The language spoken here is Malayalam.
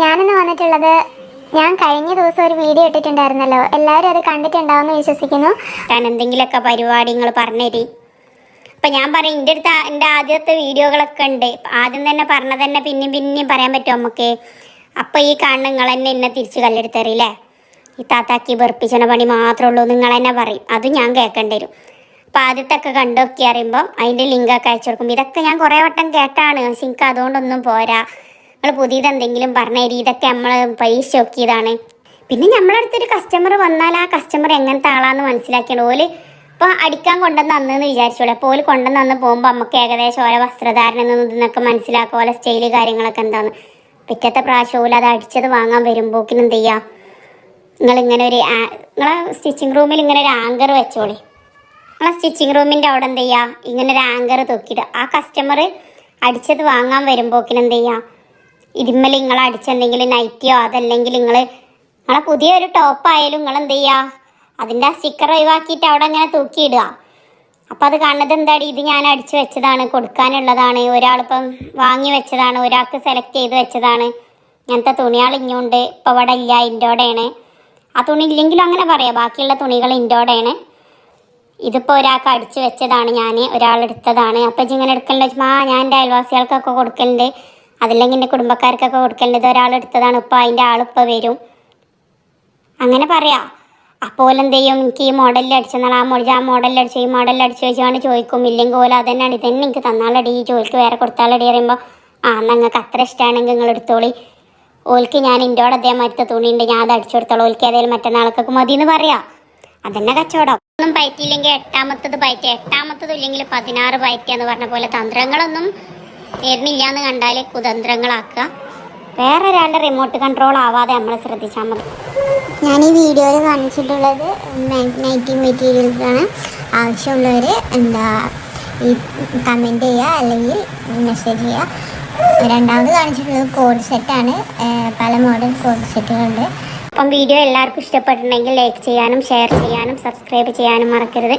ഞാനിന്ന് വന്നിട്ടുള്ളത് ഞാൻ കഴിഞ്ഞ ദിവസം ഒരു വീഡിയോ ഇട്ടിട്ടുണ്ടായിരുന്നല്ലോ. എല്ലാവരും അത് കണ്ടിട്ടുണ്ടാവുമെന്ന് വിശ്വസിക്കുന്നു. ഞാൻ എന്തെങ്കിലുമൊക്കെ നിങ്ങൾ പറഞ്ഞേരി. അപ്പം ഞാൻ പറയും എന്റെ അടുത്ത് എന്റെ ആദ്യത്തെ വീഡിയോകളൊക്കെ ഉണ്ട്. ആദ്യം തന്നെ പറഞ്ഞ തന്നെ പിന്നെയും പിന്നെയും പറയാൻ പറ്റും നമുക്ക്? അപ്പോൾ ഈ കാണുന്ന നിങ്ങൾ തന്നെ എന്നെ തിരിച്ച് കല്ലെടുത്തറിയില്ലേ ഈ താത്താക്കി വെറുപ്പിച്ചണ പണി മാത്രമേ ഉള്ളൂ നിങ്ങൾ തന്നെ പറയും. അത് ഞാൻ കേൾക്കേണ്ടി വരും. അപ്പം ആദ്യത്തൊക്കെ കണ്ടോക്കി അറിയുമ്പോൾ അതിന്റെ ലിങ്കൊക്കെ അയച്ചു കൊടുക്കും ഇതൊക്കെ ഞാൻ കുറേ വട്ടം കേട്ടാണ്. എനിക്ക് അതുകൊണ്ടൊന്നും പോരാ. നിങ്ങൾ പുതിയത് എന്തെങ്കിലും പറഞ്ഞേരി ഇതൊക്കെ നമ്മൾ പൈസ നോക്കിയതാണ് പിന്നെ നമ്മളെ അടുത്തൊരു കസ്റ്റമർ വന്നാൽ ആ കസ്റ്റമർ എങ്ങനത്തെ ആളാന്ന് മനസ്സിലാക്കിയാണ് ഓൽ ഇപ്പോൾ അടിക്കാൻ കൊണ്ടുവന്ന് അന്നെന്ന് വിചാരിച്ചോളൂ. അപ്പോൾ ഓൽ കൊണ്ടുവന്ന് അന്ന് പോകുമ്പോൾ നമുക്ക് ഏകദേശം ഓരോ വസ്ത്രധാരണം എന്നൊക്കെ മനസ്സിലാക്കുക ഓരോ സ്റ്റൈൽ കാര്യങ്ങളൊക്കെ എന്താന്ന്. പിറ്റത്തെ പ്രാവശ്യം ഓൽ അത് അടിച്ചത് വാങ്ങാൻ വരുമ്പോക്കിന് എന്ത് ചെയ്യുക നിങ്ങളിങ്ങനെ ഒരു നിങ്ങളെ സ്റ്റിച്ചിങ് റൂമിൽ ഇങ്ങനെ ഒരു ആങ്കർ വെച്ചോളി. നിങ്ങളെ സ്റ്റിച്ചിങ് റൂമിന്റെ അവിടെ എന്ത് ചെയ്യുക ഇങ്ങനെ ഒരു ആങ്കർ തൂക്കിയിട്ട് ആ കസ്റ്റമർ അടിച്ചത് വാങ്ങാൻ വരുമ്പോക്കിന് എന്ത് ചെയ്യുക ഇതിന്മേൽ നിങ്ങൾ അടിച്ചെന്തെങ്കിലും നൈറ്റിയോ അതല്ലെങ്കിൽ നിങ്ങൾ നിങ്ങളെ പുതിയൊരു ടോപ്പായാലും നിങ്ങൾ എന്ത് ചെയ്യുക അതിന്റെ ആ സ്റ്റിക്കർ ഒഴിവാക്കിയിട്ട് അവിടെ അങ്ങനെ തൂക്കിയിടുക. അപ്പം അത് കാണുന്നത് എന്താടി? ഇത് ഞാൻ അടിച്ചു വെച്ചതാണ് കൊടുക്കാനുള്ളതാണ് ഒരാളിപ്പം വാങ്ങി വെച്ചതാണ് ഒരാൾക്ക് സെലക്ട് ചെയ്ത് വെച്ചതാണ്. ഇങ്ങനത്തെ തുണികൾ ഇങ്ങോട്ട് ഇപ്പം ഇവിടെ ഇല്ല ഇന്റോടെയാണ് ആ തുണി ഇല്ലെങ്കിലും അങ്ങനെ പറയാം ബാക്കിയുള്ള തുണികൾ ഇന്റോടെയാണ് ഇതിപ്പോൾ ഒരാൾക്ക് അടിച്ചു വെച്ചതാണ് ഞാൻ ഒരാളെടുത്തതാണ് അപ്പം ഇങ്ങനെ എടുക്കലുണ്ട്? ചോദിച്ചാൽ ആ ഞാൻ എന്റെ അയൽവാസികൾക്കൊക്കെ കൊടുക്കലുണ്ട്. അതല്ലെങ്കിൽ എന്റെ കുടുംബക്കാർക്കൊക്കെ കൊടുക്കേണ്ടത് ഒരാൾ എടുത്തതാണ്. ഇപ്പോൾ അതിന്റെ ആളിപ്പോൾ വരും. അങ്ങനെ പറയാം. അപ്പോൾ എന്ത് ചെയ്യും? എനിക്ക് ഈ മോഡലിൽ അടിച്ചെന്നാൽ ആ മോഡൽ ആ മോഡലിൽ അടിച്ചു ഈ മോഡലിൽ അടിച്ചു വെച്ചുകൊണ്ട് ചോദിക്കും. ഇല്ലെങ്കിൽ ഓല അതന്നെയാണ്. ഇതന്നെ എനിക്ക് തന്നാലടി ഈ ജോലിക്ക് വേറെ കൊടുത്താലടി പറയുമ്പോൾ ആ നിങ്ങൾക്ക് അത്ര ഇഷ്ടമാണെങ്കിൽ നിങ്ങൾ എടുത്തോളി. ഓൽക്ക് ഞാൻ ഇന്റോടെ അതേമാതിരത്തെ തുണിയുണ്ട് ഞാൻ അത് അടിച്ചു കൊടുത്തോളൂ. ഓൽക്ക് ഏതായാലും മറ്റന്നാൾക്കൊക്കെ മതി എന്ന് പറയാം. അതന്നെ കച്ചവടം. ഒന്നും പയറ്റിയില്ലെങ്കിൽ എട്ടാമത്തത് പയറ്റി. എട്ടാമത്തത് ഇല്ലെങ്കിൽ പതിനാറ് പയറ്റി എന്ന് പറഞ്ഞ പോലെ തന്ത്രങ്ങളൊന്നും നേരിടില്ല എന്ന് കണ്ടാൽ കുതന്ത്രങ്ങളാക്കുക. വേറെ ഒരാളുടെ റിമോട്ട് കൺട്രോൾ ആവാതെ നമ്മൾ ശ്രദ്ധിച്ചാൽ മതി. ഞാൻ ഈ വീഡിയോയിൽ കാണിച്ചിട്ടുള്ളത് നൈറ്റി മെറ്റീരിയൽസാണ് ആവശ്യമുള്ളവർ എന്താ ഈ കമന്റ് ചെയ്യുക അല്ലെങ്കിൽ മെസ്സേജ് ചെയ്യുക. രണ്ടാമത് കാണിച്ചിട്ടുള്ളത് കോഡ് സെറ്റാണ് പല മോഡൽ കോഡ് സെറ്റുകളുണ്ട് അപ്പം വീഡിയോ എല്ലാവർക്കും ഇഷ്ടപ്പെട്ടിട്ടുണ്ടെങ്കിൽ ലൈക്ക് ചെയ്യാനും ഷെയർ ചെയ്യാനും സബ്സ്ക്രൈബ് ചെയ്യാനും മറക്കരുത്.